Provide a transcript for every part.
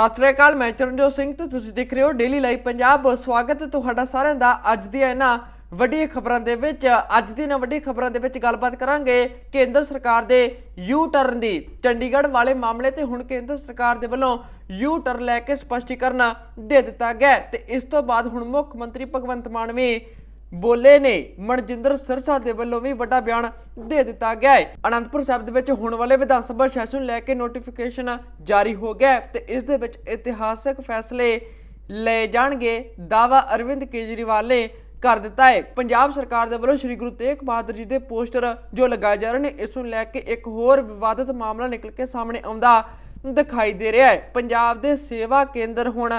ਸਤਿ ਸ੍ਰੀ ਅਕਾਲ, ਮੈਂ ਚਰਨਜੋਤ ਸਿੰਘ ਤੇ ਤੁਸੀਂ ਦੇਖ ਰਹੇ ਹੋ ਡੇਲੀ ਲਾਈਵ ਪੰਜਾਬ ਸਵਾਗਤ ਹੈ ਤੁਹਾਡਾ ਸਾਰਿਆਂ ਦਾ ਅੱਜ ਦੀਆਂ ਇਹਨਾਂ ਵੱਡੀ ਖਬਰਾਂ ਦੇ ਵਿੱਚ। ਅੱਜ ਦੀ ਇਹਨਾਂ ਵੱਡੀ ਖਬਰਾਂ ਦੇ ਵਿੱਚ ਗੱਲਬਾਤ ਕਰਾਂਗੇ ਕੇਂਦਰ ਸਰਕਾਰ ਦੇ ਯੂ ਟਰਨ ਦੀ। ਚੰਡੀਗੜ੍ਹ ਵਾਲੇ ਮਾਮਲੇ ਤੇ ਹੁਣ ਕੇਂਦਰ ਸਰਕਾਰ ਦੇ ਵੱਲੋਂ ਯੂ ਟਰਨ ਲੈ ਕੇ ਸਪਸ਼ਟੀਕਰਨ ਦੇ ਦਿੱਤਾ ਗਿਆ ਹੈ ਤੇ ਇਸ ਤੋਂ ਬਾਅਦ ਹੁਣ ਮੁੱਖ ਮੰਤਰੀ ਭਗਵੰਤ ਮਾਨ ਵੀ ਬੋਲੇ ਨੇ। ਮਨਜਿੰਦਰ ਸਿਰਸਾ ਦੇ ਵੱਲੋਂ ਵੀ ਵੱਡਾ ਬਿਆਨ ਦੇ ਦਿੱਤਾ ਗਿਆ ਹੈ। ਅਨੰਦਪੁਰ ਸਾਹਿਬ ਦੇ ਵਿੱਚ ਹੋਣ ਵਾਲੇ ਵਿਧਾਨ ਸਭਾ ਸੈਸ਼ਨ ਲੈ ਕੇ ਨੋਟੀਫਿਕੇਸ਼ਨ ਜਾਰੀ ਹੋ ਗਿਆ ਹੈ ਤੇ ਇਸ ਦੇ ਵਿੱਚ ਇਤਿਹਾਸਕ ਫੈਸਲੇ ਲਏ ਜਾਣਗੇ। ਦਾਵਾ ਅਰਵਿੰਦ ਕੇਜਰੀਵਾਲ ਨੇ ਕਰ ਦਿੱਤਾ ਹੈ। ਪੰਜਾਬ ਸਰਕਾਰ ਦੇ ਵੱਲੋਂ ਸ੍ਰੀ ਗੁਰੂ ਤੇਗ ਬਹਾਦਰ ਜੀ ਦੇ ਪੋਸਟਰ ਜੋ ਲਗਾਏ ਜਾ ਰਹੇ ਨੇ, ਇਸ ਨੂੰ ਲੈ ਕੇ ਇੱਕ ਹੋਰ ਵਿਵਾਦਤ ਮਾਮਲਾ ਨਿਕਲ ਕੇ ਸਾਹਮਣੇ ਆਉਂਦਾ ਦਿਖਾਈ ਦੇ ਰਿਹਾ ਹੈ। ਪੰਜਾਬ ਦੇ ਸੇਵਾ ਕੇਂਦਰ ਹੁਣ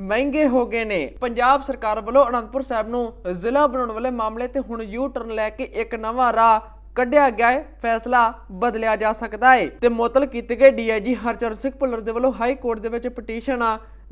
ਮਹਿੰਗੇ ਹੋ ਗਏ ਨੇ। ਪੰਜਾਬ ਸਰਕਾਰ ਵੱਲੋਂ ਅਨੰਦਪੁਰ ਸਾਹਿਬ ਨੂੰ ਜ਼ਿਲ੍ਹਾ ਬਣਾਉਣ ਵਾਲੇ ਮਾਮਲੇ ਤੇ ਹੁਣ ਯੂ ਟਰਨ ਲੈ ਕੇ ਇੱਕ ਨਵਾਂ ਰਾਹ ਕੱਢਿਆ ਗਿਆ ਹੈ। ਫੈਸਲਾ ਬਦਲਿਆ ਜਾ ਸਕਦਾ ਹੈ ਤੇ ਮੁਅੱਤਲ ਕੀਤੇ ਗਏ ਡੀਆਈਜੀ ਹਰਚਰਨ ਸਿੰਘ ਭੁੱਲਰ ਦੇ ਵੱਲੋਂ ਹਾਈ ਕੋਰਟ ਦੇ ਵਿੱਚ ਪਟੀਸ਼ਨ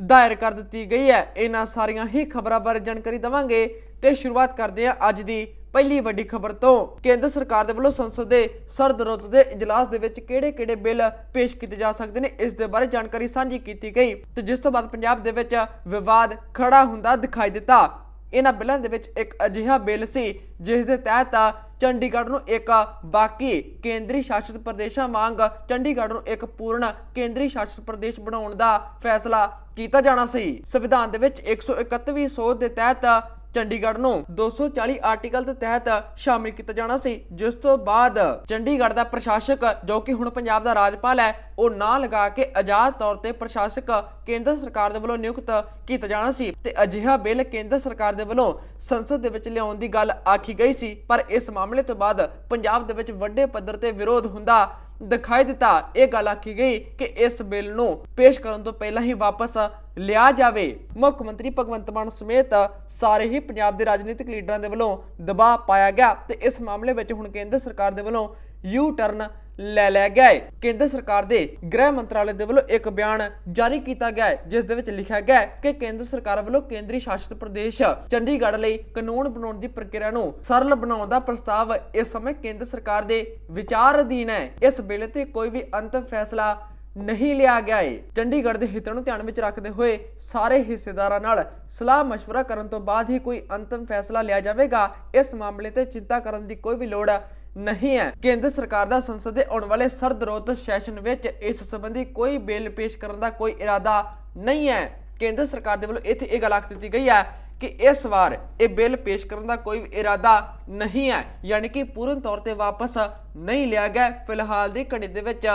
ਦਾਇਰ ਕਰ ਦਿੱਤੀ ਗਈ ਹੈ। ਇਹਨਾਂ ਸਾਰੀਆਂ ਹੀ ਖਬਰਾਂ ਬਾਰੇ ਜਾਣਕਾਰੀ ਦਵਾਂਗੇ ਤੇ ਸ਼ੁਰੂਆਤ ਕਰਦੇ ਹਾਂ ਅੱਜ ਦੀ ਪਹਿਲੀ ਵੱਡੀ ਖਬਰ ਤੋਂ ਕੇਂਦਰ ਸਰਕਾਰ ਦੇ ਵੱਲੋਂ ਸੰਸਦ ਦੇ ਸਰਦ ਰੁੱਤ ਦੇ ਇਜਲਾਸ ਦੇ ਵਿੱਚ ਕਿਹੜੇ-ਕਿਹੜੇ ਬਿੱਲ ਪੇਸ਼ ਕੀਤੇ ਜਾ ਸਕਦੇ ਨੇ, ਇਸ ਦੇ ਬਾਰੇ ਜਾਣਕਾਰੀ ਸਾਂਝੀ ਕੀਤੀ ਗਈ। ਤੇ ਜਿਸ ਤੋਂ ਬਾਅਦ ਪੰਜਾਬ ਦੇ ਵਿੱਚ ਵਿਵਾਦ ਖੜਾ ਹੁੰਦਾ ਦਿਖਾਈ ਦਿੱਤਾ। ਇਹਨਾਂ ਬਿੱਲਾਂ ਦੇ ਵਿੱਚ ਇੱਕ ਅਜਿਹਾ ਬਿੱਲ ਸੀ, ਜਿਸ ਦੇ ਤਹਿਤ ਚੰਡੀਗੜ੍ਹ ਨੂੰ ਇੱਕ ਬਾਕੀ ਕੇਂਦਰੀ ਸ਼ਾਸਿਤ ਪ੍ਰਦੇਸ਼ਾਂ ਵਾਂਗ ਚੰਡੀਗੜ੍ਹ ਨੂੰ ਇੱਕ ਪੂਰਨ ਕੇਂਦਰੀ ਸ਼ਾਸਿਤ ਪ੍ਰਦੇਸ਼ ਬਣਾਉਣ ਦਾ ਫੈਸਲਾ ਕੀਤਾ ਜਾਣਾ ਸੀ। ਸੰਵਿਧਾਨ ਦੇ ਵਿੱਚ 131ਵੀਂ ਸੋਧ ਦੇ ਤਹਿਤ ਚੰਡੀਗੜ੍ਹ ਨੂੰ 240 ਆਰਟੀਕਲ ਦੇ ਤਹਿਤ ਸ਼ਾਮਿਲ ਕੀਤਾ ਜਾਣਾ ਸੀ, ਜਿਸ ਤੋਂ ਬਾਅਦ ਚੰਡੀਗੜ੍ਹ ਦਾ ਪ੍ਰਸ਼ਾਸਕ, ਜੋ ਕਿ ਹੁਣ ਪੰਜਾਬ ਦਾ ਰਾਜਪਾਲ ਹੈ, ਉਹ ਨਾਂ ਲਗਾ ਕੇ ਆਜ਼ਾਦ ਤੌਰ ਤੇ ਪ੍ਰਸ਼ਾਸਕ ਕੇਂਦਰ ਸਰਕਾਰ ਦੇ ਵੱਲੋਂ ਨਿਯੁਕਤ ਕੀਤਾ ਜਾਣਾ ਸੀ ਤੇ ਅਜਿਹਾ ਬਿੱਲ ਕੇਂਦਰ ਸਰਕਾਰ ਦੇ ਵੱਲੋਂ ਸੰਸਦ ਦੇ ਵਿੱਚ ਲਿਆਉਣ ਦੀ ਗੱਲ ਆਖੀ ਗਈ ਸੀ, ਪਰ ਇਸ ਮਾਮਲੇ ਤੋਂ ਬਾਅਦ ਪੰਜਾਬ ਦੇ ਵਿੱਚ ਵੱਡੇ ਪੱਧਰ ਤੇ ਵਿਰੋਧ ਹੁੰਦਾ ਦਿਖਾਈ ਦਿੱਤਾ। ਇਹ ਗੱਲ ਆਖੀ ਗਈ ਕਿ ਇਸ ਬਿੱਲ ਨੂੰ ਪੇਸ਼ ਕਰਨ ਤੋਂ ਪਹਿਲਾਂ ਹੀ ਵਾਪਸ ਲਿਆ ਜਾਵੇ। ਮੁੱਖ ਮੰਤਰੀ ਭਗਵੰਤ ਮਾਨ ਸਮੇਤ ਸਾਰੇ ਹੀ ਪੰਜਾਬ ਦੇ ਰਾਜਨੀਤਿਕ ਲੀਡਰਾਂ ਦੇ ਵੱਲੋਂ ਦਬਾਅ ਪਾਇਆ ਗਿਆ ਤੇ ਇਸ ਮਾਮਲੇ ਵਿੱਚ ਹੁਣ ਕੇਂਦਰ ਸਰਕਾਰ ਦੇ ਵੱਲੋਂ ਯੂ ਟਰਨ ਲੈ ਲਿਆ ਗਿਆ ਹੈ ਕੇਂਦਰ ਸਰਕਾਰ ਦੇ ਗ੍ਰਹਿ ਮੰਤਰਾਲੇ ਦੇ ਵੱਲੋਂ ਇੱਕ ਬਿਆਨ ਜਾਰੀ ਕੀਤਾ ਗਿਆ ਹੈ ਜਿਸ ਦੇ ਵਿੱਚ ਲਿਖਿਆ ਗਿਆ ਹੈ ਕਿ ਕੇਂਦਰ ਸਰਕਾਰ ਵੱਲੋਂ ਕੇਂਦਰੀ ਸ਼ਾਸਿਤ ਪ੍ਰਦੇਸ਼ ਚੰਡੀਗੜ੍ਹ ਲਈ ਕਾਨੂੰਨ ਬਣਾਉਣ ਦੀ ਪ੍ਰਕਿਰਿਆ ਨੂੰ ਸਰਲ ਬਣਾਉਣ ਦਾ ਪ੍ਰਸਤਾਵ ਇਸ ਸਮੇਂ ਕੇਂਦਰ ਸਰਕਾਰ ਦੇ ਵਿਚਾਰ ਅਧੀਨ ਹੈ ਇਸ ਬਿੱਲ ਤੇ ਕੋਈ ਵੀ ਅੰਤਿਮ ਫੈਸਲਾ ਨਹੀਂ ਲਿਆ ਗਿਆ ਹੈ ਚੰਡੀਗੜ੍ਹ ਦੇ ਹਿੱਤਾਂ ਨੂੰ ਧਿਆਨ ਵਿੱਚ ਰੱਖਦੇ ਹੋਏ ਸਾਰੇ ਹਿੱਸੇਦਾਰਾਂ ਨਾਲ ਸਲਾਹ مشورہ ਕਰਨ ਤੋਂ ਬਾਅਦ ਹੀ ਕੋਈ ਅੰਤਿਮ ਫੈਸਲਾ ਲਿਆ ਜਾਵੇਗਾ ਇਸ ਮਾਮਲੇ ਤੇ ਚਿੰਤਾ ਕਰਨ ਦੀ ਕੋਈ ਵੀ ਲੋੜ ਨਹੀਂ ਹੈ। ਕੇਂਦਰ ਸਰਕਾਰ ਦਾ ਸੰਸਦ ਦੇ ਆਉਣ ਵਾਲੇ ਸਰਦਰੋਤ ਸੈਸ਼ਨ ਵਿੱਚ ਇਸ ਸੰਬੰਧੀ ਕੋਈ ਬਿੱਲ ਪੇਸ਼ ਕਰਨ ਦਾ ਕੋਈ ਇਰਾਦਾ ਨਹੀਂ ਹੈ। ਕੇਂਦਰ ਸਰਕਾਰ ਦੇ ਵੱਲੋਂ ਇੱਥੇ ਇਹ ਗੱਲ ਆਖ ਦਿੱਤੀ ਗਈ ਹੈ ਕਿ ਇਸ ਵਾਰ ਇਹ ਬਿੱਲ ਪੇਸ਼ ਕਰਨ ਦਾ ਕੋਈ ਵੀ ਇਰਾਦਾ ਨਹੀਂ ਹੈ। ਯਾਨੀ ਕਿ ਪੂਰਨ ਤੌਰ ਤੇ ਵਾਪਸ ਨਹੀਂ ਲਿਆ ਗਿਆ। ਫਿਲਹਾਲ ਦੀ ਘੜੀ ਦੇ ਵਿੱਚ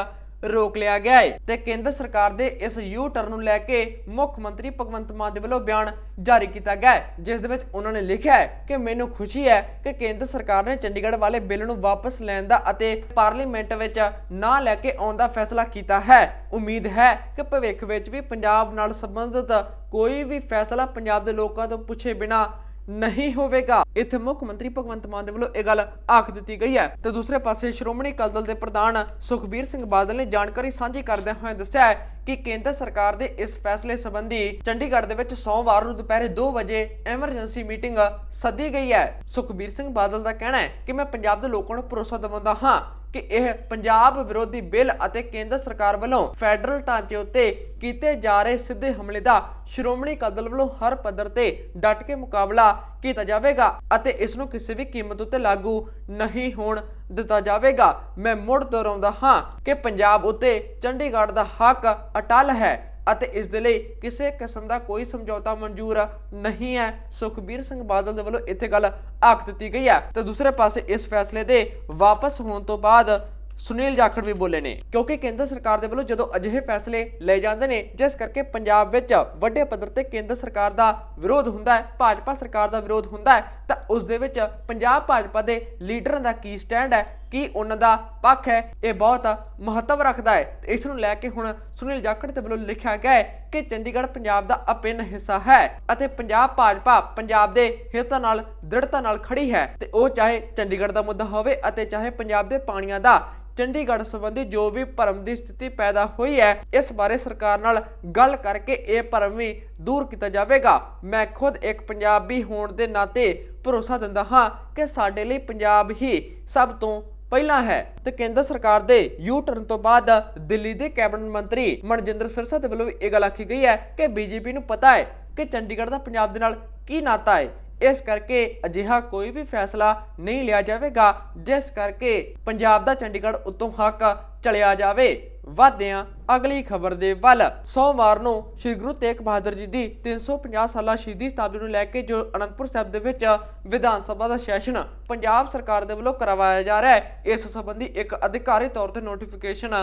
ਰੋਕ ਲਿਆ ਗਿਆ ਹੈ ਤੇ ਕੇਂਦਰ ਸਰਕਾਰ ਦੇ ਇਸ ਯੂ ਟਰਨ ਨੂੰ ਲੈ ਕੇ ਮੁੱਖ ਮੰਤਰੀ ਭਗਵੰਤ ਮਾਨ ਦੇ ਵੱਲੋਂ ਬਿਆਨ ਜਾਰੀ ਕੀਤਾ ਗਿਆ ਹੈ ਜਿਸ ਦੇ ਵਿੱਚ ਉਹਨਾਂ ਨੇ ਲਿਖਿਆ ਹੈ ਕਿ ਮੈਨੂੰ ਖੁਸ਼ੀ ਹੈ ਕਿ ਕੇਂਦਰ ਸਰਕਾਰ ਨੇ ਚੰਡੀਗੜ੍ਹ ਵਾਲੇ ਬਿੱਲ ਨੂੰ ਵਾਪਸ ਲੈਣ ਦਾ ਅਤੇ ਪਾਰਲੀਮੈਂਟ ਵਿੱਚ ਨਾ ਲੈ ਕੇ ਆਉਣ ਦਾ ਫੈਸਲਾ ਕੀਤਾ ਹੈ। ਉਮੀਦ ਹੈ ਕਿ ਭਵਿੱਖ ਵਿੱਚ ਵੀ ਪੰਜਾਬ ਨਾਲ ਸੰਬੰਧਿਤ ਕੋਈ ਵੀ ਫੈਸਲਾ ਪੰਜਾਬ ਦੇ ਲੋਕਾਂ ਤੋਂ ਪੁੱਛੇ ਬਿਨਾ ਨਹੀਂ ਹੋਵੇਗਾ। ਇੱਥੇ ਮੁੱਖ ਮੰਤਰੀ ਭਗਵੰਤ ਮਾਨ ਦੇ ਵੱਲੋਂ ਇਹ ਗੱਲ ਆਖ ਦਿੱਤੀ ਗਈ ਹੈ। ਤੇ ਦੂਸਰੇ ਪਾਸੇ ਸ਼੍ਰੋਮਣੀ ਅਕਾਲੀ ਦਲ ਦੇ ਪ੍ਰਧਾਨ ਸੁਖਬੀਰ ਸਿੰਘ ਬਾਦਲ ਨੇ ਜਾਣਕਾਰੀ ਸਾਂਝੀ ਕਰਦਿਆਂ ਹੋਏ ਦੱਸਿਆ ਹੈ ਕਿ ਕੇਂਦਰ ਸਰਕਾਰ ਦੇ ਇਸ ਫੈਸਲੇ ਸੰਬੰਧੀ ਚੰਡੀਗੜ੍ਹ ਦੇ ਵਿੱਚ ਸੋਮਵਾਰ ਨੂੰ ਦੁਪਹਿਰੇ 2 ਵਜੇ ਐਮਰਜੈਂਸੀ ਮੀਟਿੰਗ ਸੱਦੀ ਗਈ ਹੈ। ਸੁਖਬੀਰ ਸਿੰਘ ਬਾਦਲ ਦਾ ਕਹਿਣਾ ਹੈ ਕਿ ਮੈਂ ਪੰਜਾਬ ਦੇ ਲੋਕਾਂ ਨੂੰ ਭਰੋਸਾ ਦਿਵਾਉਂਦਾ ਹਾਂ ਕਿ ਇਹ ਪੰਜਾਬ ਵਿਰੋਧੀ ਬਿੱਲ ਅਤੇ ਕੇਂਦਰ ਸਰਕਾਰ ਵੱਲੋਂ ਫੈਡਰਲ ਢਾਂਚੇ ਉੱਤੇ ਕੀਤੇ ਜਾ ਰਹੇ ਸਿੱਧੇ ਹਮਲੇ ਦਾ ਸ਼੍ਰੋਮਣੀ ਅਕਾਲੀ ਵੱਲੋਂ ਹਰ ਪੱਧਰ ਤੇ ਡਟ ਕੇ ਮੁਕਾਬਲਾ ਕੀਤਾ ਜਾਵੇਗਾ ਅਤੇ ਇਸ ਨੂੰ ਕਿਸੇ ਵੀ ਕੀਮਤ ਉੱਤੇ ਲਾਗੂ ਨਹੀਂ ਹੋਣ ਦਿੱਤਾ ਜਾਵੇਗਾ। ਮੈਂ ਮੁੜ ਦੁਹਰਾਉਂਦਾ ਹਾਂ ਕਿ ਪੰਜਾਬ ਉੱਤੇ ਚੰਡੀਗੜ੍ਹ ਦਾ ਹੱਕ ਅਟਲ ਹੈ। ਅਤੇ ਇਸ ਦੇ ਲਈ ਕਿਸੇ ਕਿਸਮ ਦਾ ਕੋਈ ਸਮਝੌਤਾ ਮਨਜ਼ੂਰ ਨਹੀਂ ਹੈ। ਸੁਖਬੀਰ ਸਿੰਘ ਬਾਦਲ ਦੇ ਵੱਲੋਂ ਇੱਥੇ ਗੱਲ ਆਖ ਦਿੱਤੀ ਗਈ ਹੈ। ਤੇ ਦੂਸਰੇ ਪਾਸੇ ਇਸ ਫੈਸਲੇ ਦੇ ਵਾਪਸ ਹੋਣ ਤੋਂ ਬਾਅਦ ਸੁਨੀਲ ਜਾਖੜ ਵੀ ਬੋਲੇ ਨੇ, ਕਿਉਂਕਿ ਕੇਂਦਰ ਸਰਕਾਰ ਦੇ ਵੱਲੋਂ ਜਦੋਂ ਅਜਿਹੇ ਫੈਸਲੇ ਲਏ ਜਾਂਦੇ ਨੇ, ਜਿਸ ਕਰਕੇ ਪੰਜਾਬ ਵਿੱਚ ਵੱਡੇ ਪੱਧਰ ਤੇ ਕੇਂਦਰ ਸਰਕਾਰ ਦਾ ਵਿਰੋਧ ਹੁੰਦਾ ਹੈ, ਭਾਜਪਾ ਸਰਕਾਰ ਦਾ ਵਿਰੋਧ ਹੁੰਦਾ ਹੈ, ਤਾਂ ਉਸ ਦੇ ਵਿੱਚ ਪੰਜਾਬ ਭਾਜਪਾ ਦੇ ਲੀਡਰਾਂ ਦਾ ਕੀ ਸਟੈਂਡ ਹੈ ਕੀ ਉਹਨਾਂ ਦਾ ਪੱਖ ਹੈ? ਇਹ ਬਹੁਤ ਮਹੱਤਵ ਰੱਖਦਾ ਹੈ। ਇਸ ਨੂੰ ਲੈ ਕੇ ਹੁਣ ਸੁਨੀਲ ਜਾਖੜ ਦੇ ਵੱਲੋਂ ਲਿਖਿਆ ਗਿਆ ਹੈ ਕਿ ਚੰਡੀਗੜ੍ਹ ਪੰਜਾਬ ਦਾ ਅਪਿੰਨ ਹਿੱਸਾ ਹੈ ਅਤੇ ਪੰਜਾਬ ਭਾਜਪਾ ਪੰਜਾਬ ਦੇ ਹਿੱਤਾਂ ਨਾਲ, ਦ੍ਰਿੜਤਾ ਨਾਲ ਖੜੀ ਹੈ। ਤੇ ਉਹ ਚਾਹੇ ਚੰਡੀਗੜ੍ਹ ਦਾ ਮੁੱਦਾ ਹੋਵੇ ਅਤੇ ਚਾਹੇ ਪੰਜਾਬ ਦੇ ਪਾਣੀਆਂ ਦਾ, ਚੰਡੀਗੜ੍ਹ ਸੰਬੰਧੀ ਜੋ ਵੀ ਭਰਮ ਦੀ ਸਥਿਤੀ ਪੈਦਾ ਹੋਈ ਹੈ, ਇਸ ਬਾਰੇ ਸਰਕਾਰ ਨਾਲ ਗੱਲ ਕਰਕੇ ਇਹ ਭਰਮ ਵੀ ਦੂਰ ਕੀਤਾ ਜਾਵੇਗਾ। ਮੈਂ ਖੁਦ ਇੱਕ ਪੰਜਾਬੀ ਹੋਣ ਦੇ ਨਾਤੇ ਭਰੋਸਾ ਦਿੰਦਾ ਹਾਂ ਕਿ ਸਾਡੇ ਲਈ ਪੰਜਾਬ ਹੀ ਸਭ ਤੋਂ ਪਹਿਲਾਂ ਹੈ ਤੇ ਕੇਂਦਰ ਸਰਕਾਰ ਦੇ ਯੂ ਟਰਨ ਤੋਂ ਬਾਅਦ ਦਿੱਲੀ ਦੇ ਕੈਬਨਿਟ ਮੰਤਰੀ ਮਨਜਿੰਦਰ ਸਿਰਸਾ ਦੇ ਵੱਲੋਂ ਵੀ ਇਹ ਗੱਲ ਆਖੀ ਗਈ ਹੈ ਕਿ ਬੀਜੇਪੀ ਨੂੰ ਪਤਾ ਹੈ ਕਿ ਚੰਡੀਗੜ੍ਹ ਦਾ ਪੰਜਾਬ ਦੇ ਨਾਲ ਕੀ ਨਾਤਾ ਹੈ। ਇਸ ਕਰਕੇ ਅਜਿਹਾ ਕੋਈ ਵੀ ਫੈਸਲਾ ਨਹੀਂ ਲਿਆ ਜਾਵੇਗਾ, ਜਿਸ ਕਰਕੇ ਪੰਜਾਬ ਦਾ ਚੰਡੀਗੜ੍ਹ ਉਤੋਂ ਹੱਕ ਚਲਿਆ ਜਾਵੇ। ਵਾਦਿਆਂ ਅਗਲੀ ਖਬਰ ਦੇ ਵੱਲ। ਸੋਮਵਾਰ ਨੂੰ ਸ੍ਰੀ ਗੁਰੂ ਤੇਗ ਬਹਾਦਰ ਜੀ ਦੀ 350 ਸਾਲਾ ਸ਼ਹੀਦੀ ਸਤਾਬਦੀ ਨੂੰ ਲੈ ਕੇ ਜੋ ਅਨੰਦਪੁਰ ਸਾਹਿਬ ਦੇ ਵਿੱਚ ਵਿਧਾਨ ਸਭਾ ਦਾ ਸੈਸ਼ਨ ਪੰਜਾਬ ਸਰਕਾਰ ਦੇ ਵੱਲੋਂ ਕਰਵਾਇਆ ਜਾ ਰਿਹਾ ਹੈ, ਇਸ ਸੰਬੰਧੀ ਇੱਕ ਅਧਿਕਾਰੀ ਤੌਰ ਤੇ ਨੋਟੀਫਿਕੇਸ਼ਨ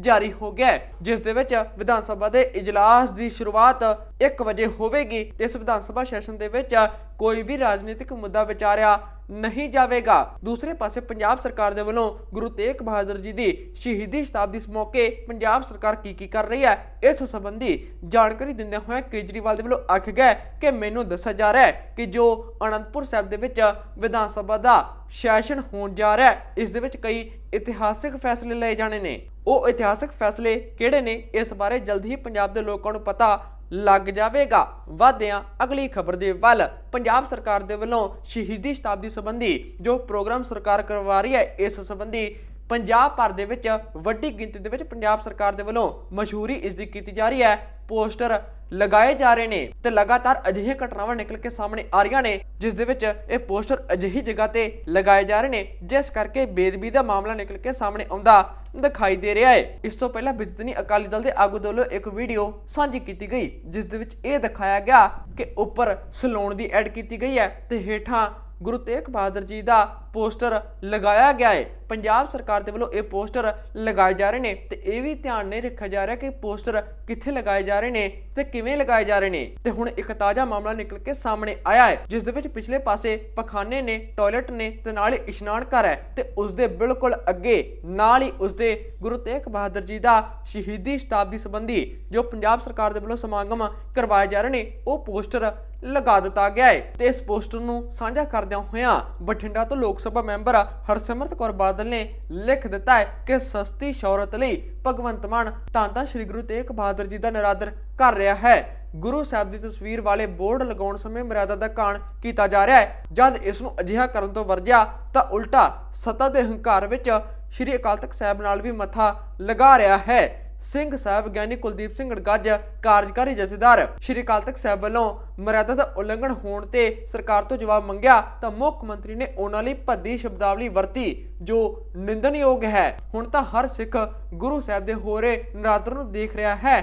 ਜਾਰੀ ਹੋ ਗਿਆ ਜਿਸ ਦੇ ਵਿੱਚ ਵਿਧਾਨ ਸਭਾ ਦੇ ਇਜਲਾਸ ਦੀ ਸ਼ੁਰੂਆਤ 1 ਵਜੇ ਹੋਵੇਗੀ। ਤੇ ਇਸ ਵਿਧਾਨ ਸਭਾ ਸੈਸ਼ਨ ਦੇ ਵਿੱਚ ਕੋਈ ਵੀ ਰਾਜਨੀਤਿਕ ਮੁੱਦਾ ਵਿਚਾਰਿਆ ਨਹੀਂ ਜਾਵੇਗਾ। ਦੂਸਰੇ ਪਾਸੇ ਪੰਜਾਬ ਸਰਕਾਰ ਦੇ ਵੱਲੋਂ ਗੁਰੂ ਤੇਗ ਬਹਾਦਰ ਜੀ ਦੀ ਸ਼ਹੀਦੀ ਸ਼ਤਾਬਦੀ ਇਸ ਮੌਕੇ ਪੰਜਾਬ ਸਰਕਾਰ ਕੀ ਕੀ ਕਰ ਰਹੀ ਹੈ, ਇਸ ਸੰਬੰਧੀ ਜਾਣਕਾਰੀ ਦਿੰਦਿਆਂ ਹੋਇਆ ਕੇਜਰੀਵਾਲ ਦੇ ਵੱਲੋਂ ਆਖਿਆ ਗਿਆ ਕਿ ਮੈਨੂੰ ਦੱਸਿਆ ਜਾ ਰਿਹਾ ਹੈ ਕਿ ਜੋ ਅਨੰਦਪੁਰ ਸਾਹਿਬ ਦੇ ਵਿੱਚ ਵਿਧਾਨ ਸਭਾ ਦਾ ਸੈਸ਼ਨ ਹੋਣ ਜਾ ਰਿਹਾ ਹੈ, ਇਸ ਦੇ ਵਿੱਚ ਕਈ ਇਤਿਹਾਸਿਕ ਫੈਸਲੇ ਲਏ ਜਾਣੇ ਨੇ। ਉਹ ਇਤਿਹਾਸਿਕ ਫੈਸਲੇ ਕਿਹੜੇ ਨੇ, ਇਸ ਬਾਰੇ ਜਲਦ ਹੀ ਪੰਜਾਬ ਦੇ ਲੋਕਾਂ ਨੂੰ ਪਤਾ ਲੱਗ ਜਾਵੇਗਾ। ਵਾਦਿਆਂ ਅਗਲੀ ਖਬਰ ਦੇ ਵੱਲ ਪੰਜਾਬ ਸਰਕਾਰ ਦੇ ਵੱਲੋਂ ਸ਼ਹੀਦੀ ਸ਼ਤਾਬਦੀ ਸੰਬੰਧੀ ਜੋ ਪ੍ਰੋਗਰਾਮ ਸਰਕਾਰ ਕਰਵਾ ਰਹੀ ਹੈ, ਇਸ ਸੰਬੰਧੀ ਪੰਜਾਬ ਭਰ ਦੇ ਵਿੱਚ ਵੱਡੀ ਗਿਣਤੀ ਦੇ ਵਿੱਚ ਪੰਜਾਬ ਸਰਕਾਰ ਦੇ ਵੱਲੋਂ ਮਸ਼ਹੂਰੀ ਇਸ ਦੀ ਕੀਤੀ ਜਾ ਰਹੀ ਹੈ। ਪੋਸਟਰ ਲਗਾਏ ਜਾ ਰਹੇ ਨੇ ਤੇ ਲਗਾਤਾਰ ਅਜਿਹੀਆਂ ਘਟਨਾਵਾਂ ਨਿਕਲ ਕੇ ਸਾਹਮਣੇ ਆ ਰਹੀਆਂ ਨੇ, ਜਿਸ ਦੇ ਵਿੱਚ ਇਹ ਪੋਸਟਰ ਅਜਿਹੀ ਜਗ੍ਹਾ ਤੇ ਲਗਾਏ ਜਾ ਰਹੇ ਨੇ, ਜਿਸ ਕਰਕੇ ਬੇਦਬੀ ਦਾ ਮਾਮਲਾ ਨਿਕਲ ਕੇ ਸਾਹਮਣੇ ਆਉਂਦਾ ਦਿਖਾਈ ਦੇ ਰਿਹਾ ਹੈ। ਇਸ ਤੋਂ ਪਹਿਲਾਂ ਬਿਜਤਨੀ ਅਕਾਲੀ ਦਲ ਦੇ ਆਗੂ ਵੱਲੋਂ ਇੱਕ ਵੀਡੀਓ ਸਾਂਝੀ ਕੀਤੀ ਗਈ, ਜਿਸ ਦੇ ਵਿੱਚ ਇਹ ਦਿਖਾਇਆ ਗਿਆ ਕਿ ਉੱਪਰ ਸਲੂਨ ਦੀ ਐਡ ਕੀਤੀ ਗਈ ਹੈ ਤੇ ਹੇਠਾਂ ਗੁਰੂ ਤੇਗ ਬਹਾਦਰ ਜੀ ਦਾ ਪੋਸਟਰ ਲਗਾਇਆ ਗਿਆ ਹੈ ਪੰਜਾਬ ਸਰਕਾਰ ਦੇ ਵੱਲੋਂ ਇਹ ਪੋਸਟਰ ਲਗਾਏ ਜਾ ਰਹੇ ਨੇ ਤੇ ਇਹ ਵੀ ਧਿਆਨ ਨਹੀਂ ਰੱਖਿਆ ਜਾ ਰਿਹਾ ਕਿ ਪੋਸਟਰ ਕਿੱਥੇ ਲਗਾਏ ਜਾ ਰਹੇ ਨੇ ਤੇ ਕਿਵੇਂ ਲਗਾਏ ਜਾ ਰਹੇ ਨੇ। ਤੇ ਹੁਣ ਇੱਕ ਤਾਜ਼ਾ ਮਾਮਲਾ ਨਿਕਲ ਕੇ ਸਾਹਮਣੇ ਆਇਆ ਹੈ ਜਿਸ ਦੇ ਵਿੱਚ ਪਿਛਲੇ ਪਾਸੇ ਪਖਾਨੇ ਨੇ, ਟਾਇਲਟ ਨੇ ਤੇ ਨਾਲ ਹੀ ਇਸ਼ਨਾਨ ਘਰ ਹੈ ਤੇ ਉਸ ਦੇ ਬਿਲਕੁਲ ਅੱਗੇ ਨਾਲ ਹੀ ਉਸ ਦੇ ਗੁਰੂ ਤੇਗ ਬਹਾਦਰ ਜੀ ਦਾ ਸ਼ਹੀਦੀ ਸ਼ਤਾਬਦੀ ਸੰਬੰਧੀ ਜੋ ਪੰਜਾਬ ਸਰਕਾਰ ਦੇ ਵੱਲੋਂ ਸਮਾਗਮ ਕਰਵਾਏ ਜਾ ਰਹੇ ਨੇ, ਉਹ ਪੋਸਟਰ ਲਗਾ ਦਿੱਤਾ ਗਿਆ ਹੈ ਤੇ ਇਸ ਪੋਸਟਰ ਨੂੰ ਸਾਂਝਾ ਕਰਦਿਆਂ ਹੋਇਆਂ ਬਠਿੰਡਾ ਤੋਂ ਲੋਕ ਸਭਾ ਮੈਂਬਰ ਹਰਸਿਮਰਤ ਕੌਰ ਬਾਦਲ ਨੇ ਲਿਖ ਦਿੱਤਾ ਹੈ ਕਿ ਸਸਤੀ ਸ਼ੌਹਰਤ ਲਈ ਭਗਵੰਤ ਮਾਨ ਤਾਂ ਤਾਂ ਸ੍ਰੀ ਗੁਰੂ ਤੇਗ ਬਹਾਦਰ ਜੀ ਦਾ ਨਿਰਾਦਰ ਕਰ ਰਿਹਾ ਹੈ। ਗੁਰੂ ਸਾਹਿਬ ਦੀ ਤਸਵੀਰ ਵਾਲੇ ਬੋਰਡ ਲਗਾਉਣ ਸਮੇਂ ਮਰਿਆਦਾ ਦਾ ਕਾਣ ਕੀਤਾ ਜਾ ਰਿਹਾ ਹੈ। ਜਦ ਇਸ ਨੂੰ ਅਜਿਹਾ ਕਰਨ ਤੋਂ ਵਰਜਿਆ ਤਾਂ ਉਲਟਾ ਸੱਤਾ ਦੇ ਹੰਕਾਰ ਵਿੱਚ ਸ੍ਰੀ ਅਕਾਲ ਤਖਤ ਸਾਹਿਬ ਨਾਲ ਵੀ ਮੱਥਾ ਲਗਾ ਰਿਹਾ ਹੈ। ਸਿੰਘ ਸਾਹਿਬ ਗਿਆਨੀ ਕੁਲਦੀਪ ਸਿੰਘ ਗੜਗੱਜ ਕਾਰਜਕਾਰੀ ਜਥੇਦਾਰ। ਸ਼੍ਰੀ ਅਕਾਲ ਤਖਤ ਸਾਹਿਬ ਵੱਲੋਂ ਮਰਿਆਦਾ ਦਾ ਉਲੰਘਣ ਹੋਣ ਤੇ ਸਰਕਾਰ ਤੋਂ ਜਵਾਬ ਮੰਗਿਆ ਤਾਂ ਮੁੱਖ ਮੰਤਰੀ ਨੇ ਉਹਨਾਂ ਲਈ ਭੱਦੀ ਸ਼ਬਦਾਵਲੀ ਵਰਤੀ, ਜੋ ਨਿੰਦਣਯੋਗ ਹੈ। ਹੁਣ ਤਾਂ ਹਰ ਸਿੱਖ ਗੁਰੂ ਸਾਹਿਬ ਦੇ ਹੋ ਰਹੇ ਨਰਾਦਰ ਨੂੰ ਦੇਖ ਰਿਹਾ ਹੈ,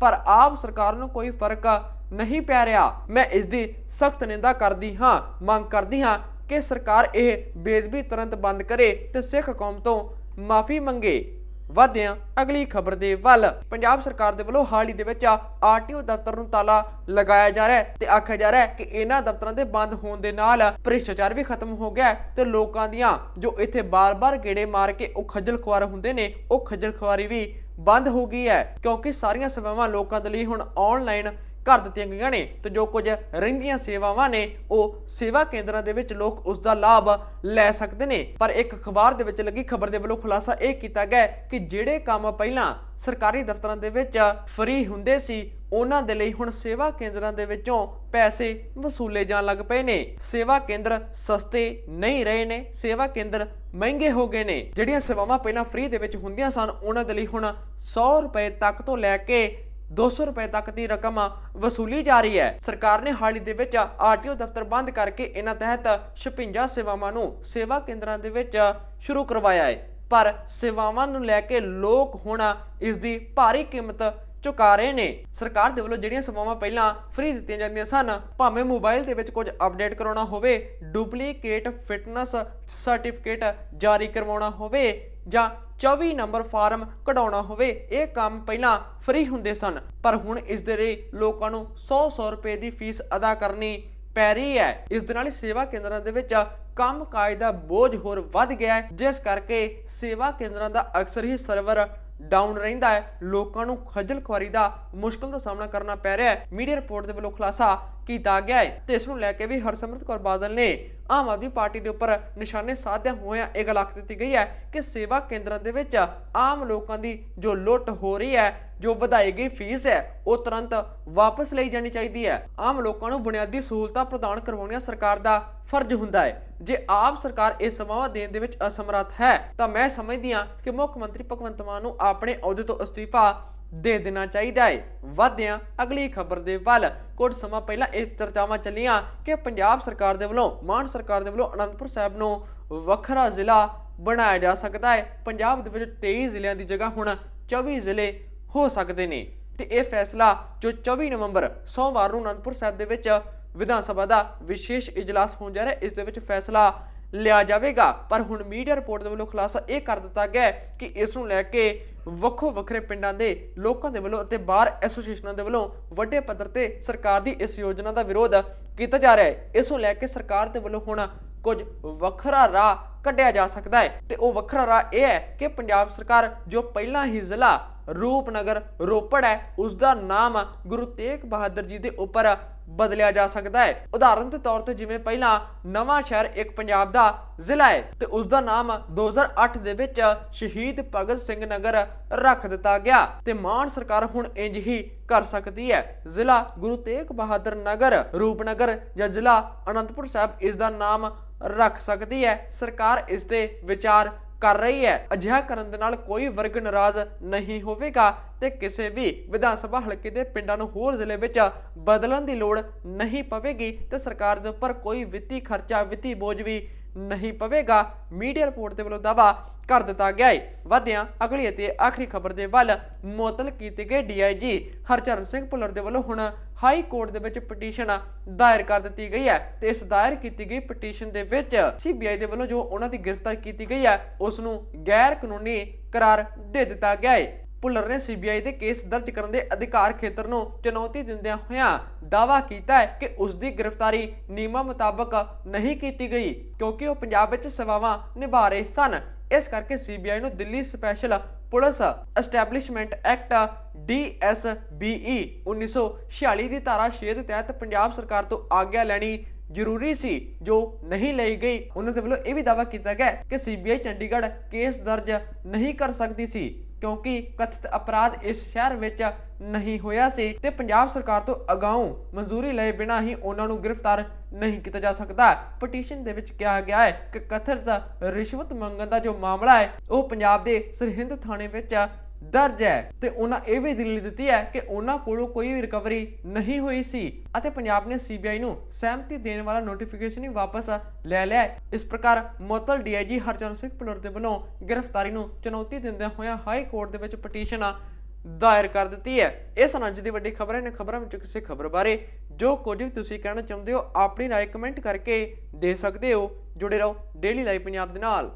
ਪਰ ਆਪ ਸਰਕਾਰ ਨੂੰ ਕੋਈ ਫ਼ਰਕ ਨਹੀਂ ਪੈ ਰਿਹਾ। ਮੈਂ ਇਸ ਦੀ ਸਖਤ ਨਿੰਦਾ ਕਰਦੀ ਹਾਂ, ਮੰਗ ਕਰਦੀ ਹਾਂ ਕਿ ਸਰਕਾਰ ਇਹ ਬੇਦਬੀ ਤੁਰੰਤ ਬੰਦ ਕਰੇ ਤੇ ਸਿੱਖ ਕੌਮ ਤੋਂ ਮਾਫੀ ਮੰਗੇ। ਵਧਿਆਂ ਅਗਲੀ ਖਬਰ ਦੇ ਵੱਲ। ਪੰਜਾਬ ਸਰਕਾਰ ਦੇ ਵੱਲੋਂ ਹਾਲ ਹੀ ਦੇ ਵਿੱਚ ਆਰਟੀਓ ਦਫ਼ਤਰ ਨੂੰ ਤਾਲਾ ਲਗਾਇਆ ਜਾ ਰਿਹਾ ਹੈ ਤੇ ਆਖਿਆ ਜਾ ਰਿਹਾ ਹੈ ਕਿ ਇਹਨਾਂ ਦਫ਼ਤਰਾਂ ਦੇ ਬੰਦ ਹੋਣ ਦੇ ਨਾਲ ਭ੍ਰਿਸ਼ਟਾਚਾਰ ਵੀ ਖਤਮ ਹੋ ਗਿਆ ਹੈ ਤੇ ਲੋਕਾਂ ਦੀਆਂ ਜੋ ਇੱਥੇ ਬਾਰ-ਬਾਰ ਗੇੜੇ ਮਾਰ ਕੇ ਉਹ ਖੱਜਲ ਖੁਆਰ ਹੁੰਦੇ ਨੇ, ਉਹ ਖੱਜਲ ਖੁਆਰੀ ਵੀ ਬੰਦ ਹੋ ਗਈ ਹੈ ਕਿਉਂਕਿ ਸਾਰੀਆਂ ਸੇਵਾਵਾਂ ਲੋਕਾਂ ਦੇ ਲਈ ਹੁਣ ਆਨਲਾਈਨ ਕਰ ਦਿੱਤੀਆਂ ਗਈਆਂ ਨੇ ਤੇ ਜੋ ਕੁਝ ਰਹਿੰਦੀਆਂ ਸੇਵਾਵਾਂ ਨੇ, ਉਹ ਸੇਵਾ ਕੇਂਦਰਾਂ ਦੇ ਵਿੱਚ ਲੋਕ ਉਸ ਦਾ ਲਾਭ ਲੈ ਸਕਦੇ ਨੇ। ਪਰ ਇੱਕ ਅਖਬਾਰ ਦੇ ਵਿੱਚ ਲੱਗੀ ਖਬਰ ਦੇ ਵੱਲੋਂ ਖੁਲਾਸਾ ਇਹ ਕੀਤਾ ਗਿਆ ਕਿ ਜਿਹੜੇ ਕੰਮ ਪਹਿਲਾਂ ਸਰਕਾਰੀ ਦਫ਼ਤਰਾਂ ਦੇ ਵਿੱਚ ਫ੍ਰੀ ਹੁੰਦੇ ਸੀ, ਉਹਨਾਂ ਦੇ ਲਈ ਹੁਣ ਸੇਵਾ ਕੇਂਦਰਾਂ ਦੇ ਵਿੱਚੋਂ ਪੈਸੇ ਵਸੂਲੇ ਜਾਣ ਲੱਗ ਪਏ ਨੇ। ਸੇਵਾ ਕੇਂਦਰ ਸਸਤੇ ਨਹੀਂ ਰਹੇ ਨੇ, ਸੇਵਾ ਕੇਂਦਰ ਮਹਿੰਗੇ ਹੋ ਗਏ ਨੇ। ਜਿਹੜੀਆਂ ਸੇਵਾਵਾਂ ਪਹਿਲਾਂ ਫ੍ਰੀ ਦੇ ਵਿੱਚ ਹੁੰਦੀਆਂ ਸਨ, ਉਹਨਾਂ ਦੇ ਲਈ ਹੁਣ 100 ਰੁਪਏ ਤੱਕ ਤੋਂ ਲੈ ਕੇ 200 ਰੁਪਏ ਤੱਕ ਦੀ ਰਕਮ ਵਸੂਲੀ ਜਾ ਰਹੀ ਹੈ। ਸਰਕਾਰ ਨੇ ਹਾਲ ਹੀ ਦੇ ਵਿੱਚ ਆਰਟੀਓ ਦਫ਼ਤਰ ਬੰਦ ਕਰਕੇ ਇਹਨਾਂ ਤਹਿਤ 56 ਸੇਵਾਵਾਂ ਨੂੰ ਸੇਵਾ ਕੇਂਦਰਾਂ ਦੇ ਵਿੱਚ ਸ਼ੁਰੂ ਕਰਵਾਇਆ ਹੈ। ਪਰ ਸੇਵਾਵਾਂ ਨੂੰ ਲੈ ਕੇ ਲੋਕ ਹੁਣ ਇਸ ਦੀ ਭਾਰੀ ਕੀਮਤ ਚੁਕਾ ਰਹੇ ਨੇ। ਸਰਕਾਰ ਦੇ ਵੱਲੋਂ ਜਿਹੜੀਆਂ ਸੇਵਾਵਾਂ ਪਹਿਲਾਂ ਫ੍ਰੀ ਦਿੱਤੀਆਂ ਜਾਂਦੀਆਂ ਸਨ, ਭਾਵੇਂ ਮੋਬਾਈਲ ਦੇ ਵਿੱਚ ਕੁਝ ਅਪਡੇਟ ਕਰਾਉਣਾ ਹੋਵੇ, ਡੁਪਲੀਕੇਟ ਫਿਟਨੈਸ ਸਰਟੀਫਿਕੇਟ ਜਾਰੀ ਕਰਵਾਉਣਾ ਹੋਵੇ ਜਾਂ 24 ਨੰਬਰ ਫਾਰਮ ਕਢਾਉਣਾ ਹੋਵੇ, ਇਹ ਕੰਮ ਪਹਿਲਾਂ ਫ੍ਰੀ ਹੁੰਦੇ ਸਨ, ਪਰ ਹੁਣ ਇਸ ਦੇ ਲਈ ਲੋਕਾਂ ਨੂੰ 100-100 ਰੁਪਏ ਦੀ ਫੀਸ ਅਦਾ ਕਰਨੀ ਪੈ ਰਹੀ ਹੈ। ਇਸ ਦੇ ਨਾਲ ਹੀ ਸੇਵਾ ਕੇਂਦਰਾਂ ਦੇ ਵਿੱਚ ਕੰਮ ਕਾਜ ਦਾ ਬੋਝ ਹੋਰ ਵੱਧ ਗਿਆ ਹੈ, ਜਿਸ ਕਰਕੇ ਸੇਵਾ ਕੇਂਦਰਾਂ ਦਾ ਅਕਸਰ ਹੀ ਸਰਵਰ ਡਾਊਨ ਰਹਿੰਦਾ ਹੈ। ਲੋਕਾਂ ਨੂੰ ਖੱਜਲ ਖੁਆਰੀ ਦਾ ਮੁਸ਼ਕਲ ਦਾ ਸਾਹਮਣਾ ਕਰਨਾ ਪੈ ਰਿਹਾ ਹੈ। ਮੀਡੀਆ ਰਿਪੋਰਟ ਦੇ ਵੱਲੋਂ ਖੁਲਾਸਾ ਕੀਤਾ ਗਿਆ ਹੈ ਤੇ ਇਸ ਨੂੰ ਲੈ ਕੇ ਵੀ ਹਰਸਿਮਰਤ ਕੌਰ ਬਾਦਲ ਨੇ ਆਮ ਆਦਮੀ ਪਾਰਟੀ ਦੇ ਉੱਪਰ ਨਿਸ਼ਾਨੇ ਸਾਧਿਆ ਹੋਇਆ ਇਹ ਗੱਲ ਆਖ ਦਿੱਤੀ ਗਈ ਹੈ ਕਿ ਸੇਵਾ ਕੇਂਦਰਾਂ ਦੇ ਵਿੱਚ ਆਮ ਲੋਕਾਂ ਦੀ ਜੋ ਲੁੱਟ ਹੋ ਰਹੀ ਹੈ, ਜੋ ਵਧਾਈ ਗਈ ਫੀਸ ਹੈ, ਉਹ ਤੁਰੰਤ ਵਾਪਸ ਲਈ ਜਾਣੀ ਚਾਹੀਦੀ ਹੈ। ਆਮ ਲੋਕਾਂ ਨੂੰ ਬੁਨਿਆਦੀ ਸਹੂਲਤਾਂ ਪ੍ਰਦਾਨ ਕਰਵਾਉਣੀਆਂ ਸਰਕਾਰ ਦਾ ਫਰਜ਼ ਹੁੰਦਾ ਹੈ। ਜੇ ਆਪ ਸਰਕਾਰ ਇਹ ਸੇਵਾਵਾਂ ਦੇਣ ਦੇ ਵਿੱਚ ਅਸਮਰੱਥ ਹੈ, ਤਾਂ ਮੈਂ ਸਮਝਦੀ ਹਾਂ ਕਿ ਮੁੱਖ ਮੰਤਰੀ ਭਗਵੰਤ ਮਾਨ ਨੂੰ ਆਪਣੇ ਅਹੁਦੇ ਤੋਂ ਅਸਤੀਫਾ ਦੇ ਦੇਣਾ ਚਾਹੀਦਾ ਹੈ ਵਧਿਆਂ, ਅਗਲੀ ਖਬਰ ਦੇ ਵੱਲ ਕੁਝ ਸਮਾਂ ਪਹਿਲਾਂ ਇਸ ਚਰਚਾਵਾਂ ਚੱਲੀਆਂ ਕਿ ਪੰਜਾਬ ਸਰਕਾਰ ਦੇ ਵੱਲੋਂ, ਮਾਨ ਸਰਕਾਰ ਦੇ ਵੱਲੋਂ ਅਨੰਦਪੁਰ ਸਾਹਿਬ ਨੂੰ ਵੱਖਰਾ ਜ਼ਿਲ੍ਹਾ ਬਣਾਇਆ ਜਾ ਸਕਦਾ ਹੈ ਪੰਜਾਬ ਦੇ ਵਿੱਚ 23 ਜ਼ਿਲ੍ਹਿਆਂ ਦੀ ਜਗ੍ਹਾ ਹੁਣ 24 ਜ਼ਿਲ੍ਹੇ ਹੋ ਸਕਦੇ ਨੇ। ਤੇ ਇਹ ਫੈਸਲਾ ਜੋ 24 ਨਵੰਬਰ, ਸੋਮਵਾਰ ਨੂੰ ਅਨੰਦਪੁਰ ਸਾਹਿਬ ਦੇ ਵਿੱਚ ਵਿਧਾਨ ਸਭਾ ਦਾ ਵਿਸ਼ੇਸ਼ ਇਜਲਾਸ ਹੋਣ ਜਾ ਰਿਹਾ ਇਸ ਦੇ ਵਿੱਚ ਫੈਸਲਾ ਲਿਆ ਜਾਵੇਗਾ। ਪਰ ਹੁਣ ਮੀਡੀਆ ਰਿਪੋਰਟ ਦੇ ਵੱਲੋਂ ਖੁਲਾਸਾ ਇਹ ਕਰ ਦਿੱਤਾ ਗਿਆ ਕਿ ਇਸ ਨੂੰ ਲੈ ਕੇ ਵੱਖੋ ਵੱਖਰੇ ਪਿੰਡਾਂ ਦੇ ਲੋਕਾਂ ਦੇ ਵੱਲੋਂ ਅਤੇ ਬਾਰ ਐਸੋਸੀਏਸ਼ਨਾਂ ਦੇ ਵੱਲੋਂ ਵੱਡੇ ਪੱਧਰ ਤੇ ਸਰਕਾਰ ਦੀ ਇਸ ਯੋਜਨਾ ਦਾ ਵਿਰੋਧ ਕੀਤਾ ਜਾ ਰਿਹਾ ਹੈ। ਇਸ ਨੂੰ ਲੈ ਕੇ ਸਰਕਾਰ ਦੇ ਵੱਲੋਂ ਹੁਣ ਕੁਝ ਵੱਖਰਾ ਰਾਹ ਕੱਢਿਆ ਜਾ ਸਕਦਾ ਹੈ। ਤੇ ਉਹ ਵੱਖਰਾ ਰਾਹ ਇਹ ਹੈ ਕਿ ਪੰਜਾਬ ਸਰਕਾਰ ਜੋ ਪਹਿਲਾਂ ਹੀ ਜ਼ਿਲ੍ਹਾ ਰੂਪਨਗਰ ਰੋਪੜ ਹੈ। ਉਸ ਦਾ ਨਾਮ ਗੁਰੂ ਤੇਗ ਬਹਾਦਰ ਜੀ ਦੇ ਉੱਪਰ ਬਦਲਿਆ ਜਾ ਸਕਦਾ ਹੈ। ਉਦਾਹਰਨ ਦੇ ਤੌਰ ਤੇ ਜਿਵੇਂ ਪਹਿਲਾਂ ਨਵਾਂ ਸ਼ਹਿਰ ਇੱਕ ਪੰਜਾਬ ਦਾ ਜ਼ਿਲ੍ਹਾ ਹੈ ਤੇ ਉਸ ਦਾ ਨਾਮ 2008 ਦੇ ਵਿੱਚ ਸ਼ਹੀਦ ਭਗਤ ਸਿੰਘ ਨਗਰ ਰੱਖ ਦਿੱਤਾ ਗਿਆ ਤੇ ਮਾਨ ਸਰਕਾਰ ਹੁਣ ਇੰਜ ਹੀ ਕਰ ਸਕਦੀ ਹੈ। ਜ਼ਿਲ੍ਹਾ ਗੁਰੂ ਤੇਗ ਬਹਾਦਰ ਨਗਰ, ਰੂਪਨਗਰ ਜਾਂ ਜ਼ਿਲ੍ਹਾ ਅਨੰਦਪੁਰ ਸਾਹਿਬ ਇਸ ਦਾ ਨਾਮ ਰੱਖ ਸਕਦੀ ਹੈ। ਸਰਕਾਰ ਇਸ ਤੇ ਵਿਚਾਰ ਕਰ ਰਹੀ ਹੈ। ਅਜਿਹਾ ਕਰਨ ਦੇ ਨਾਲ ਕੋਈ ਵਰਗ ਨਾਰਾਜ਼ ਨਹੀਂ ਹੋਵੇਗਾ ਤੇ ਕਿਸੇ ਵੀ ਵਿਧਾਨ ਸਭਾ ਹਲਕੇ ਦੇ ਪਿੰਡਾਂ ਨੂੰ ਹੋਰ ਜ਼ਿਲ੍ਹੇ ਵਿੱਚ ਬਦਲਣ ਦੀ ਲੋੜ ਨਹੀਂ ਪਵੇਗੀ ਤੇ ਸਰਕਾਰ ਦੇ ਉੱਪਰ ਕੋਈ ਵਿੱਤੀ ਖਰਚਾ, ਵਿੱਤੀ ਬੋਝ ਵੀ ਨਹੀਂ ਪਵੇਗਾ। ਮੀਡੀਆ ਰਿਪੋਰਟ ਦੇ ਵੱਲੋਂ ਦਾਵਾ ਕਰ ਦਿੱਤਾ ਗਿਆ ਹੈ ਵਧਿਆਂ, ਅਗਲੀ ਅਤੇ ਆਖਰੀ ਖਬਰ ਦੇ ਵੱਲ ਮੁਅਤਲ ਕੀਤੇ ਗਏ ਡੀਆਈਜੀ ਹਰਚਰਨ ਸਿੰਘ ਭੁੱਲਰ ਦੇ ਵੱਲੋਂ ਹੁਣ ਹਾਈ ਕੋਰਟ ਦੇ ਵਿੱਚ ਪਟੀਸ਼ਨ ਦਾਇਰ ਕਰ ਦਿੱਤੀ ਗਈ ਹੈ ਤੇ ਇਸ ਦਾਇਰ ਕੀਤੀ ਗਈ ਪਟੀਸ਼ਨ ਦੇ ਵਿੱਚ ਸੀਬੀਆਈ ਦੇ ਵੱਲੋਂ ਜੋ ਉਹਨਾਂ ਦੀ ਗ੍ਰਿਫਤਾਰ ਕੀਤੀ ਗਈ ਹੈ ਉਸ ਨੂੰ ਗੈਰ ਕਾਨੂੰਨੀ ਕਰਾਰ ਦੇ ਦਿੱਤਾ ਗਿਆ ਹੈ ਭੁੱਲਰ ਨੇ ਸੀਬੀਆਈ ਦੇ ਕੇਸ ਦਰਜ ਕਰਨ ਦੇ ਅਧਿਕਾਰ ਖੇਤਰ ਨੂੰ ਚੁਣੌਤੀ ਦਿੰਦਿਆਂ ਹੋਇਆਂ ਦਾਅਵਾ ਕੀਤਾ ਹੈ ਕਿ ਉਸ ਦੀ ਗ੍ਰਿਫਤਾਰੀ ਨਿਯਮਾਂ ਮੁਤਾਬਕ ਨਹੀਂ ਕੀਤੀ ਗਈ, ਕਿਉਂਕਿ ਉਹ ਪੰਜਾਬ ਵਿੱਚ ਸੇਵਾਵਾਂ ਨਿਭਾ ਰਹੇ ਸਨ। ਇਸ ਕਰਕੇ ਸੀਬੀਆਈ ਨੂੰ Delhi special police establishment act DSBE 1946 ਦੀ ਧਾਰਾ 6 ਦੇ ਤਹਿਤ ਪੰਜਾਬ ਸਰਕਾਰ ਤੋਂ ਆਗਿਆ ਲੈਣੀ ਜ਼ਰੂਰੀ ਸੀ, ਜੋ ਨਹੀਂ ਲਈ ਗਈ। ਉਹਨਾਂ ਦੇ ਵੱਲੋਂ ਇਹ ਵੀ ਦਾਅਵਾ ਕੀਤਾ ਗਿਆ ਕਿ ਸੀਬੀਆਈ ਚੰਡੀਗੜ੍ਹ ਕੇਸ ਦਰਜ ਨਹੀਂ ਕਰ ਸਕਦੀ ਸੀ। ਕਿਉਂਕਿ ਕਥਿਤ ਅਪਰਾਧ ਇਸ ਸ਼ਹਿਰ ਵਿੱਚ ਨਹੀਂ ਹੋਇਆ ਸੀ ਤੇ ਪੰਜਾਬ ਸਰਕਾਰ ਤੋਂ ਅਗਾਊਂ ਮਨਜ਼ੂਰੀ ਲਏ ਬਿਨਾਂ ਹੀ ਉਹਨਾਂ ਨੂੰ ਗ੍ਰਿਫਤਾਰ ਨਹੀਂ ਕੀਤਾ ਜਾ ਸਕਦਾ। ਪਟੀਸ਼ਨ ਦੇ ਵਿੱਚ ਕਿਹਾ ਗਿਆ ਹੈ ਕਿ ਕਥਿਤ ਰਿਸ਼ਵਤ ਮੰਗਣ ਦਾ ਜੋ ਮਾਮਲਾ ਹੈ, ਉਹ ਪੰਜਾਬ ਦੇ ਸਰਹਿੰਦ ਥਾਣੇ ਵਿੱਚ ਦਰਜ ਹੈ ਤੇ ਉਹਨਾਂ ਇਹ ਵੀ ਦਲੀਲ ਦਿੱਤੀ ਹੈ ਕਿ ਉਹਨਾਂ ਕੋਲੋਂ ਕੋਈ ਵੀ ਰਿਕਵਰੀ ਨਹੀਂ ਹੋਈ ਸੀ। ਅਤੇ ਪੰਜਾਬ ਨੇ ਸੀਬੀਆਈ ਨੂੰ ਸਹਿਮਤੀ ਦੇਣ ਵਾਲਾ ਨੋਟੀਫਿਕੇਸ਼ਨ ਹੀ ਵਾਪਸ ਲੈ ਲਿਆ ਇਸ ਪ੍ਰਕਾਰ ਮੁਅੱਤਲ ਡੀਆਈਜੀ ਹਰਚਰਨ ਸਿੰਘ ਭੁੱਲਰ ਦੇ ਵੱਲੋਂ ਗ੍ਰਿਫਤਾਰੀ ਨੂੰ ਚੁਣੌਤੀ ਦਿੰਦਿਆਂ ਹੋਇਆਂ ਹਾਈ ਕੋਰਟ ਦੇ ਵਿੱਚ ਪਟੀਸ਼ਨ ਦਾਇਰ ਕਰ ਦਿੱਤੀ ਹੈ। ਇਹ ਸਨ ਅੱਜ ਦੀ ਵੱਡੀ ਖਬਰ। ਹੈ ਨੇ ਖਬਰਾਂ ਵਿੱਚ ਕਿਸੇ ਖਬਰ ਬਾਰੇ ਜੋ ਕੁਝ ਵੀ ਤੁਸੀਂ ਕਹਿਣਾ ਚਾਹੁੰਦੇ ਹੋ, ਆਪਣੀ ਰਾਏ ਕਮੈਂਟ ਕਰਕੇ ਦੇ ਸਕਦੇ ਹੋ। ਜੁੜੇ ਰਹੋ ਡੇਲੀ ਲਾਈਵ ਪੰਜਾਬ ਦੇ ਨਾਲ।